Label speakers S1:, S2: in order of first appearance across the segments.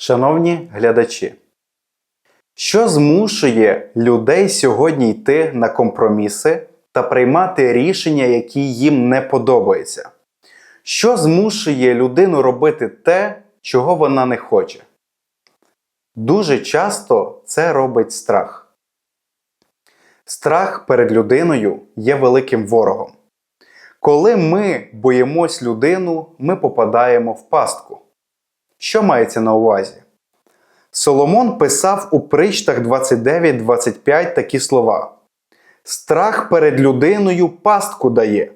S1: Шановні глядачі, що змушує людей сьогодні йти на компроміси та приймати рішення, які їм не подобаються? Що змушує людину робити те, чого вона не хоче? Дуже часто це робить страх. Страх перед людиною є великим ворогом. Коли ми боїмось людину, ми попадаємо в пастку. Що мається на увазі? Соломон писав у причтах 29-25 такі слова: Страх перед людиною пастку дає.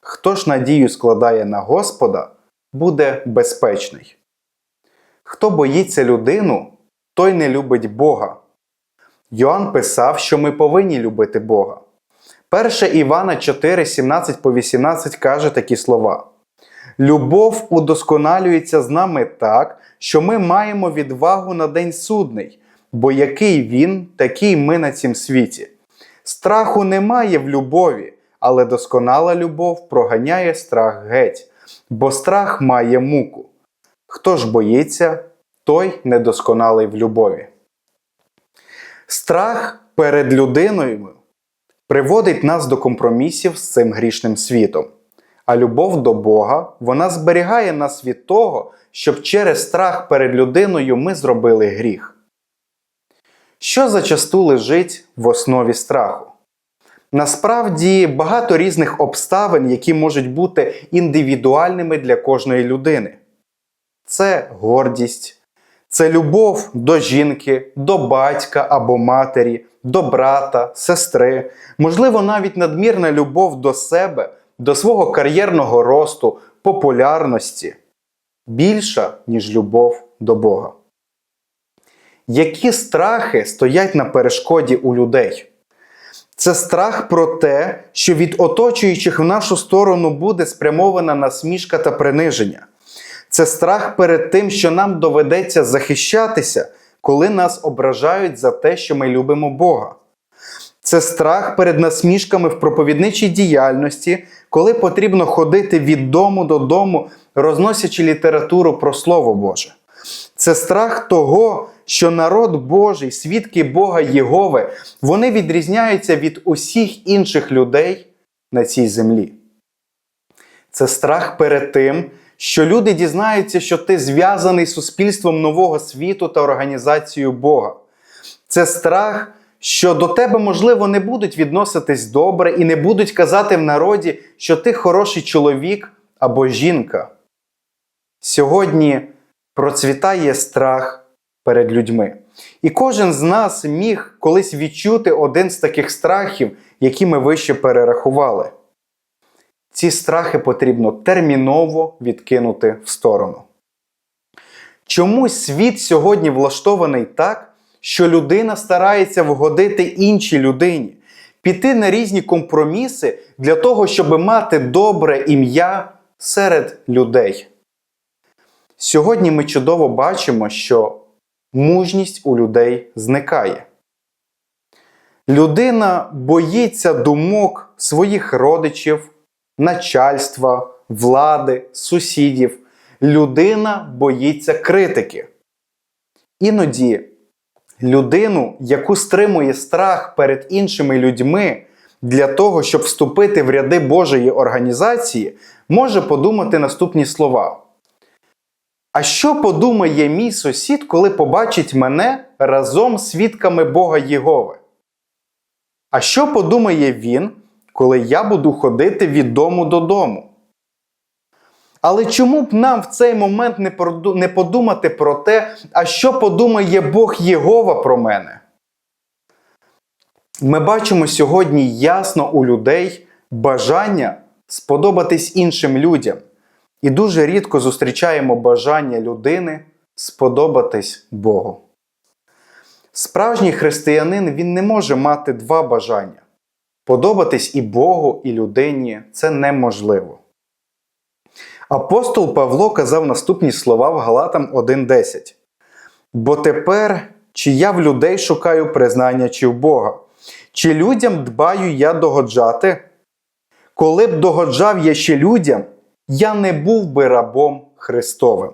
S1: Хто ж надію складає на Господа, буде безпечний. Хто боїться людину, той не любить Бога. Йоанн писав, що ми повинні любити Бога. 1 Івана 4, 17 по 18 каже такі слова. Любов удосконалюється з нами так, що ми маємо відвагу на день судний, бо який він, такий ми на цім світі. Страху немає в любові, але досконала любов проганяє страх геть, бо страх має муку. Хто ж боїться, той недосконалий в любові. Страх перед людиною приводить нас до компромісів з цим грішним світом. А любов до Бога вона зберігає нас від того, щоб через страх перед людиною ми зробили гріх. Що зачасту лежить в основі страху? Насправді багато різних обставин, які можуть бути індивідуальними для кожної людини. Це гордість, це любов до жінки, до батька або матері, до брата, сестри, можливо, навіть надмірна любов до себе, до свого кар'єрного росту, популярності більша, ніж любов до Бога. Які страхи стоять на перешкоді у людей? Це страх про те, що від оточуючих в нашу сторону буде спрямована насмішка та приниження. Це страх перед тим, що нам доведеться захищатися, коли нас ображають за те, що ми любимо Бога. Це страх перед насмішками в проповідничій діяльності, коли потрібно ходити від дому до дому, розносячи літературу про Слово Боже. Це страх того, що народ Божий, свідки Бога Єгови, вони відрізняються від усіх інших людей на цій землі. Це страх перед тим, що люди дізнаються, що ти зв'язаний з суспільством нового світу та організацією Бога. Це страх, що до тебе, можливо, не будуть відноситись добре і не будуть казати в народі, що ти хороший чоловік або жінка. Сьогодні процвітає страх перед людьми. І кожен з нас міг колись відчути один з таких страхів, які ми вище перерахували. Ці страхи потрібно терміново відкинути в сторону. Чомусь світ сьогодні влаштований так, що людина старається вгодити іншій людині, піти на різні компроміси для того, щоб мати добре ім'я серед людей. Сьогодні ми чудово бачимо, що мужність у людей зникає. Людина боїться думок своїх родичів, начальства, влади, сусідів. Людина боїться критики. Іноді людину, яку стримує страх перед іншими людьми для того, щоб вступити в ряди Божої організації, може подумати наступні слова. А що подумає мій сусід, коли побачить мене разом з свідками Бога Єгови? А що подумає він, коли я буду ходити від дому додому? Але чому б нам в цей момент не подумати про те, а що подумає Бог Єгова про мене? Ми бачимо сьогодні ясно у людей бажання сподобатись іншим людям. І дуже рідко зустрічаємо бажання людини сподобатись Богу. Справжній християнин він не може мати два бажання. Подобатись і Богу, і людині це неможливо. Апостол Павло казав наступні слова в Галатам 1.10. Бо тепер, чи я в людей шукаю признання, чи в Бога, чи людям дбаю я догоджати? Коли б догоджав я ще людям, я не був би рабом Христовим.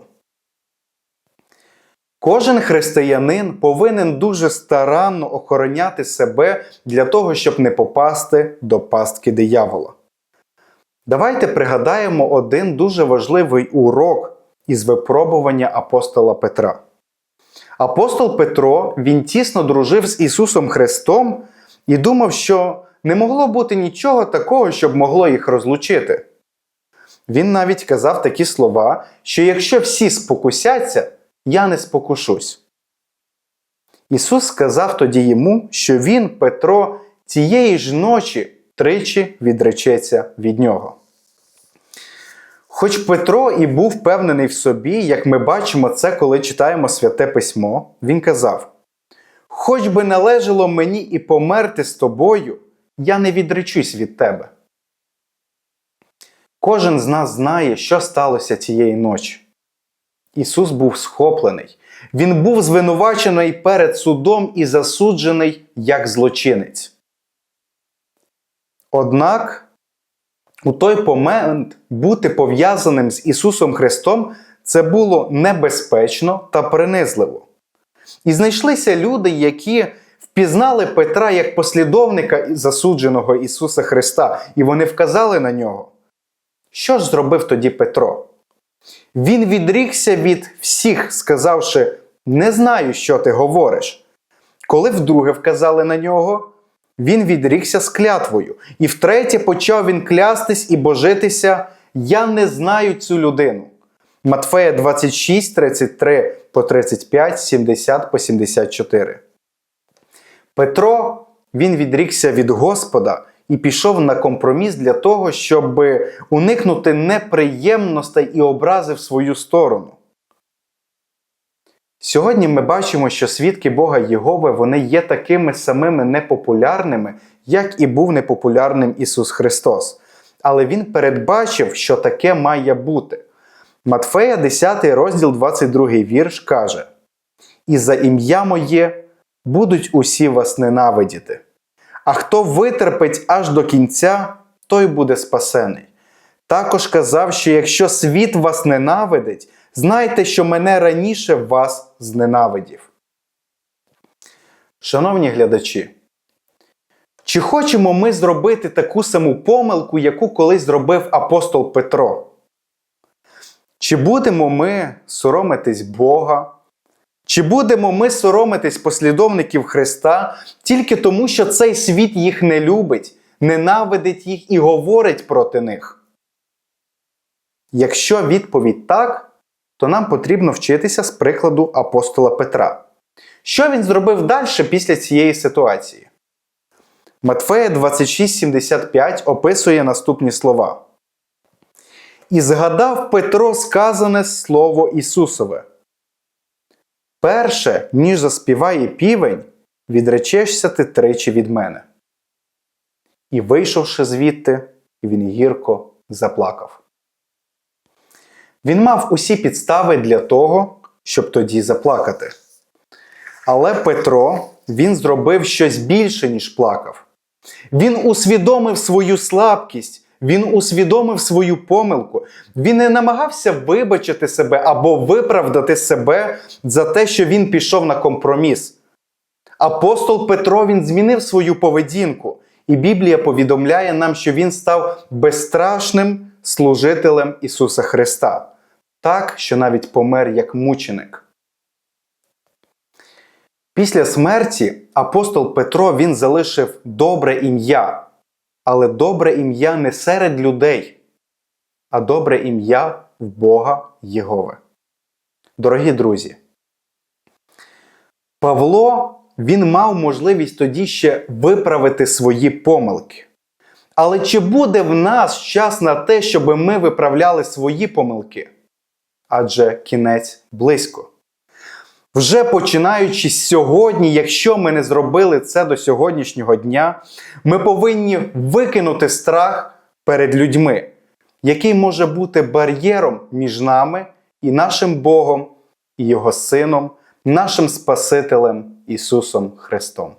S1: Кожен християнин повинен дуже старанно охороняти себе для того, щоб не попасти до пастки диявола. Давайте пригадаємо один дуже важливий урок із випробування апостола Петра. Апостол Петро він тісно дружив з Ісусом Христом і думав, що не могло бути нічого такого, щоб могло їх розлучити. Він навіть казав такі слова, що якщо всі спокусяться, я не спокушусь. Ісус сказав тоді йому, що він, Петро, цієї ж ночі тричі відречеться від нього. Хоч Петро і був впевнений в собі, як ми бачимо це, коли читаємо святе письмо, він казав: Хоч би належало мені і померти з тобою, я не відречусь від тебе. Кожен з нас знає, що сталося цієї ночі. Ісус був схоплений, Він був звинувачений перед судом і засуджений як злочинець. Однак у той момент бути пов'язаним з Ісусом Христом це було небезпечно та принизливо. І знайшлися люди, які впізнали Петра як послідовника засудженого Ісуса Христа, і вони вказали на нього. Що ж зробив тоді Петро? Він відрікся від всіх, сказавши: Не знаю, що ти говориш. Коли вдруге вказали на нього, він відрікся з клятвою, і втретє почав він клястись і божитися: Я не знаю цю людину. Матфея 26, 33 по 35, 70 по 74. Петро він відрікся від Господа і пішов на компроміс для того, щоб уникнути неприємностей і образи в свою сторону. Сьогодні ми бачимо, що свідки Бога Єгови вони є такими самими непопулярними, як і був непопулярним Ісус Христос. Але Він передбачив, що таке має бути. Матфея, 10 розділ 22 вірш каже: І за ім'я моє будуть усі вас ненавидіти. А хто витерпить аж до кінця, той буде спасений. Також казав, що якщо світ вас ненавидить, знайте, що мене раніше вас зненавидів. Шановні глядачі, чи хочемо ми зробити таку саму помилку, яку колись зробив апостол Петро? Чи будемо ми соромитись Бога? Чи будемо ми соромитись послідовників Христа тільки тому, що цей світ їх не любить, ненавидить їх і говорить проти них? Якщо відповідь так, то нам потрібно вчитися з прикладу апостола Петра. Що він зробив далі після цієї ситуації? Матфея 26,75 описує наступні слова. І згадав Петро сказане слово Ісусове. Перше, ніж заспіває півень, відречешся ти тричі від мене. І, вийшовши звідти, він гірко заплакав. Він мав усі підстави для того, щоб тоді заплакати. Але Петро він зробив щось більше, ніж плакав. Він усвідомив свою слабкість, він усвідомив свою помилку. Він не намагався вибачити себе або виправдати себе за те, що він пішов на компроміс. Апостол Петро він змінив свою поведінку, і Біблія повідомляє нам, що він став безстрашним служителем Ісуса Христа, так, що навіть помер як мученик. Після смерті апостол Петро він залишив добре ім'я, але добре ім'я не серед людей, а добре ім'я в Бога Єгове. Дорогі друзі, Павло він мав можливість тоді ще виправити свої помилки. Але чи буде в нас час на те, щоб ми виправляли свої помилки? Адже кінець близько. Вже починаючи сьогодні, якщо ми не зробили це до сьогоднішнього дня, ми повинні викинути страх перед людьми, який може бути бар'єром між нами і нашим Богом, і Його Сином, нашим Спасителем Ісусом Христом.